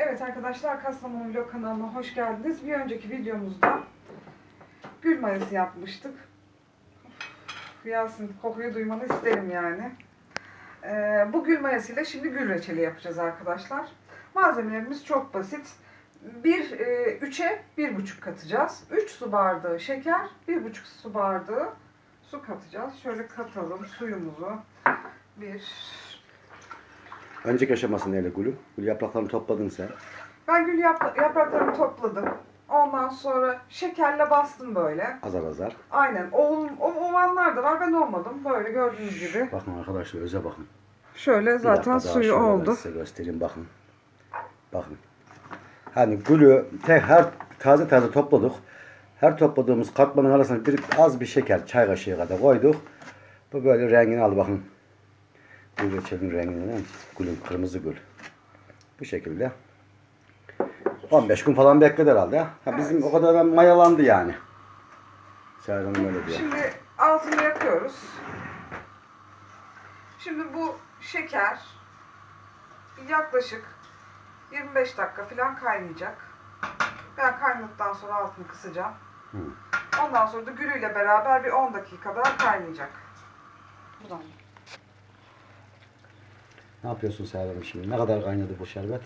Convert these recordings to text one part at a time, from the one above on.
Evet arkadaşlar Kastamonu Vlog kanalına hoş geldiniz. Bir önceki videomuzda gül mayası yapmıştık. Of, kokuyu duymanı isterim yani. Ee, bu gül mayasıyla şimdi gül reçeli yapacağız arkadaşlar. Malzemelerimiz çok basit. 1 e, 3'e 1,5 katacağız. 3 su bardağı şeker, 1,5 su bardağı su katacağız. Şöyle katalım suyumuzu. Bir Önceki aşaması neyle gülüm? Gül yapraklarını topladın sen. Ben gül yapra- yapraklarını topladım. Ondan sonra şekerle bastım böyle. Azar azar. Aynen. Oval, o, ovanlar da var. Ben olmadım. Böyle gördüğünüz gibi. Bakın arkadaşlar öze bakın. Şöyle zaten suyu şöyle oldu. Size göstereyim bakın. Bakın. Hani gülü tek her taze taze topladık. Her topladığımız katmanın arasına bir az bir şeker çay kaşığı kadar koyduk. Bu böyle rengini al bakın. Gül reçelinin rengini ne? Gülün kırmızı gül. Bu şekilde. 15 gün falan bekledi herhalde. Ha, bizim Evet. o kadar da mayalandı yani. Seher Hanım öyle diyor. Şimdi altını yakıyoruz. Şimdi bu şeker yaklaşık 25 dakika falan kaynayacak. Ben kaynadıktan sonra altını kısacağım. Hı. Ondan sonra da gülüyle beraber bir 10 dakika daha kaynayacak. Buradan. Ne yapıyorsun Seher Hanım şimdi? Ne kadar kaynadı bu şerbet?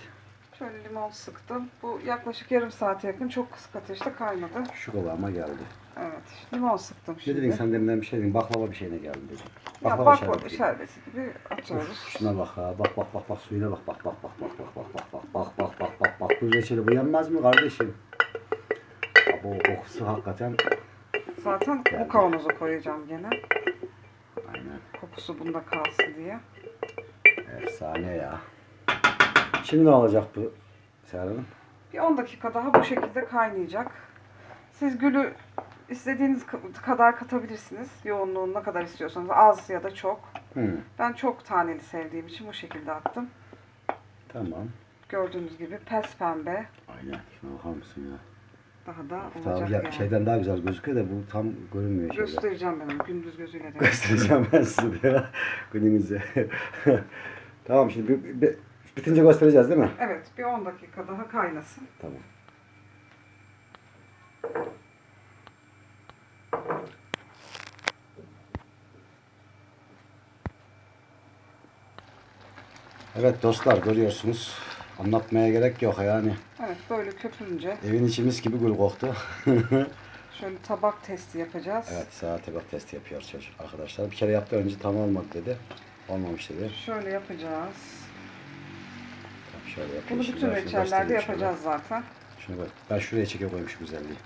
Şöyle limon sıktım. Bu yaklaşık yarım saate yakın çok kısık ateşte kaynadı. Şu kıvama geldi. Evet. Limon sıktım Ne şimdi. dedin sen deminden bir şey dedin. Baklava bir şeyine geldi dedin. Ya Baklava bak şerbeti. gibi. şerbeti gibi atıyoruz. Uf, şuna bak ha. Bak bak bak bak suyuna bak bak bak bak bak bak bak bak bak bak bak bak bak bak bu reçeli bu yenmez mi kardeşim? Bu kokusu hakikaten Zaten Geldi. bu kavanoza koyacağım gene. aynen Kokusu bunda kalsın diye. Efsane ya. Şimdi ne olacak bu Seher Hanım? Bir 10 dakika daha bu şekilde kaynayacak. Siz gülü istediğiniz ka- kadar katabilirsiniz. Yoğunluğunu ne kadar istiyorsanız az ya da çok. Hı, Ben çok taneli sevdiğim için bu şekilde attım. tamam. Gördüğünüz gibi pes pembe. Aynen. Şuna bakar mısın ya? Daha da Tamam, olacak ya, yani. şeyden daha güzel gözüküyor da bu tam görünmüyor. Göstereceğim ben onu gündüz gözüyle de. Göstereceğim ben size gününüzü. Tamam şimdi bir, bir, bitince göstereceğiz değil mi? Evet bir 10 dakika daha kaynasın. Tamam. Evet dostlar görüyorsunuz. Anlatmaya gerek yok yani. Evet böyle köpürünce Evin içimiz gibi gül koktu. şöyle tabak testi yapacağız. evet saate bak testi yapıyor çocuk arkadaşlar. Bir kere yaptı önce tam olmadı dedi. Olmamış dedi. Şöyle yapacağız. Tamam, şöyle yapıyor. Bunu Şimdi bütün ben şunu reçellerde göstereyim şöyle. yapacağız zaten. Şunu bak. Ben şuraya çekiyor koymuş güzelliği.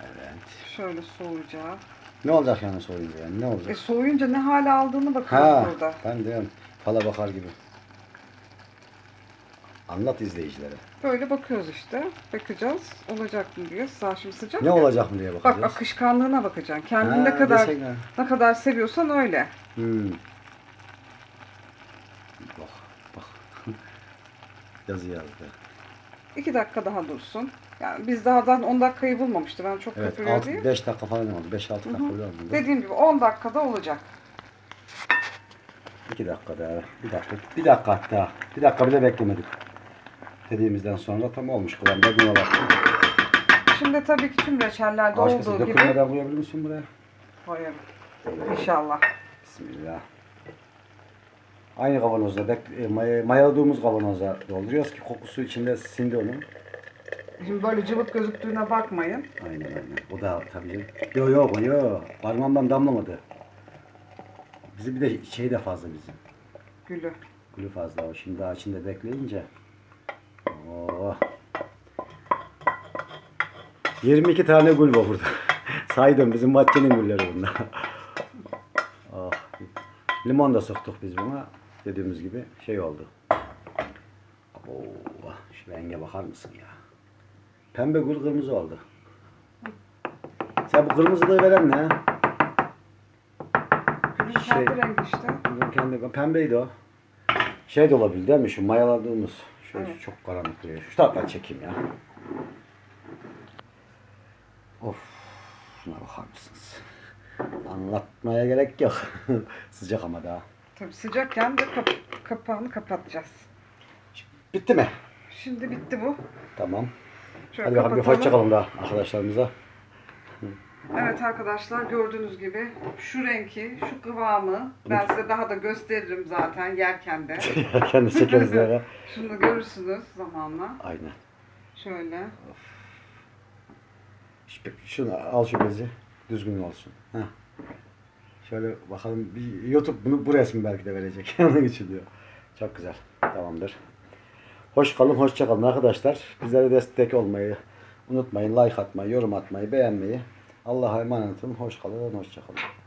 Evet. Şöyle soğuyacak. Ne olacak yani soyunca yani ne olacak? E soğuyunca ne hale aldığını bakıyoruz Ha, burada. ben diyorum fala bakar gibi. Anlat izleyicilere. Böyle bakıyoruz işte. Bakacağız. Olacak mı diye. Daha şimdi sıcak. Ne ya. olacak mı diye Bak bakacağız. akışkanlığına bakacaksın. Kendini Ha, ne kadar desene. ne kadar seviyorsan öyle. Hmm. Bak bak. Yazı yazdı. İki dakika daha dursun. Yani biz daha daha 10 dakikayı bulmamıştı. Ben çok Evet köpürüyor diye. 5 dakika falan oldu. 5-6 dakika falan oldu. Dediğim gibi 10 dakikada olacak. 2 dakika daha. Bir dakika. Bir dakika hatta. Bir dakika bile beklemedik. Dediğimizden sonra tam olmuş kıvam. Ben buna baktım. Şimdi tabii ki tüm reçellerde Başkası olduğu gibi dökülmeden koyabilir misin buraya? koyarım. İnşallah. Bismillah. Aynı kavanozda bek, e, maya, mayaladığımız kavanoza dolduruyoruz ki kokusu içinde sindi onun. Şimdi böyle cıvık gözüktüğüne bakmayın. Aynen aynen. O da tabii. Yo yo yo. Parmağımdan damlamadı. Bizim bir de şey de fazla bizim. Gülü. Gülü fazla o. Şimdi daha içinde bekleyince. Oh. 22 tane gül var burada. Saydım bizim bahçenin gülleri bunlar. oh. Limon da sıktık biz buna. Dediğimiz gibi şey oldu. Oh. Şu renge bakar mısın ya? Pembe gül kırmızı oldu. Sen bu kırmızılığı veren ne? Gülün Şey- kendi rengi işte. Kendi pembeydi o. Şey de olabilir değil mi? Şu mayaladığımız. Şöyle Evet. çok karanlık duruyor. Şu taraftan çekeyim ya. Of. Şuna bakar mısınız? Anlatmaya gerek yok. Sıcak ama daha. Tabii sıcakken de kap- kapağını kapatacağız. Bitti mi? Şimdi bitti bu. Tamam. Şöyle Hadi bakalım bir hoşça kalın da arkadaşlarımıza. Evet arkadaşlar gördüğünüz gibi şu renki, şu kıvamı ben size daha da gösteririm zaten yerken de. Kendi çekeriz ya. Şunu görürsünüz zamanla. Aynen. Şöyle. Şu- Şunu al şu bezi. Düzgün olsun. Heh. Şöyle bakalım. Bir YouTube bunu bu resmi belki de verecek. Onun için diyor. Çok güzel. Tamamdır. Hoş kalın, hoşça kalın arkadaşlar. Bizlere destek olmayı unutmayın. Like atmayı, yorum atmayı, beğenmeyi. Allah'a emanet olun. Hoş kalın, hoşça kalın.